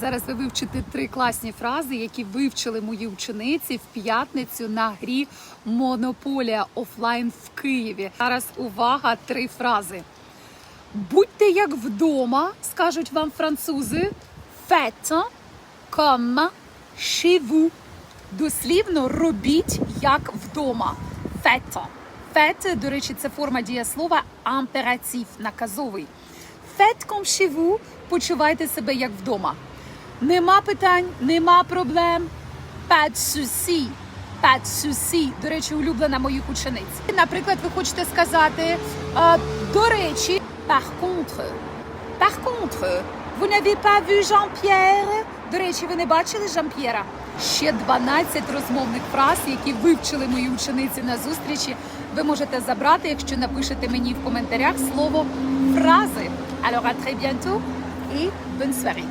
Зараз ви вивчите три класні фрази, які вивчили мої учениці в п'ятницю на грі Монополія офлайн в Києві. Зараз увага, три фрази. Будьте як вдома, скажуть вам французи. Comme chez vous. Дослівно робіть як вдома. Faites. Faites, до речі, це форма дієслова императив, наказовий. Comme chez. Почувайте себе як вдома. Нема питань, нема проблем. Souci. Pas de souci. До речі, улюблена моїх учениць. Наприклад, ви хочете сказати, до речі, par contre. Par contre, vous n'avez pas vu Jean-Pierre? До речі, ви не бачили Жан-П'єра? Ще 12 розмовних фраз, які вивчили мої учениці на зустрічі. Ви можете забрати, якщо напишете мені в коментарях слово фрази. Alors à très bientôt et bonne soirée.